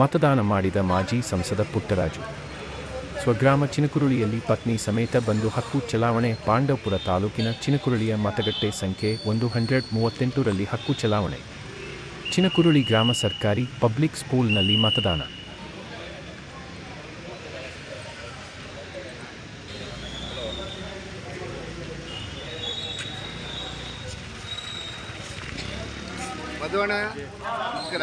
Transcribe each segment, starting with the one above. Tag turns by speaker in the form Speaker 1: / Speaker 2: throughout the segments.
Speaker 1: ಮತದಾನ ಮಾಡಿದ ಮಾಜಿ ಸಂಸದ ಪುಟ್ಟರಾಜು. ಸ್ವಗ್ರಾಮ ಚಿನಕುರುಳಿಯಲ್ಲಿ ಪತ್ನಿ ಸಮೇತ ಬಂದು ಹಕ್ಕು ಚಲಾವಣೆ ಪಾಂಡವಪುರ ತಾಲೂಕಿನ ಚಿನಕುರುಳಿಯ ಮತಗಟ್ಟೆ ಸಂಖ್ಯೆ ಒಂದು ಹಂಡ್ರೆಡ್ ಮೂವತ್ತೆಂಟರಲ್ಲಿ ಹಕ್ಕು ಚಲಾವಣೆ. ಚಿನಕುರುಳಿ ಗ್ರಾಮ ಸರ್ಕಾರಿ ಪಬ್ಲಿಕ್ ಸ್ಕೂಲ್ನಲ್ಲಿ ಮತದಾನ.
Speaker 2: ನಮಸ್ಕಾರ.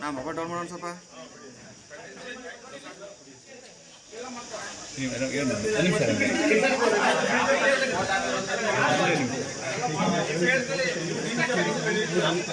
Speaker 2: ನಾ ಮೊಬೈಲ್ ಡೌನ್ ಮಾಡೋಣ ಸ್ವಲ್ಪ
Speaker 3: Thank you.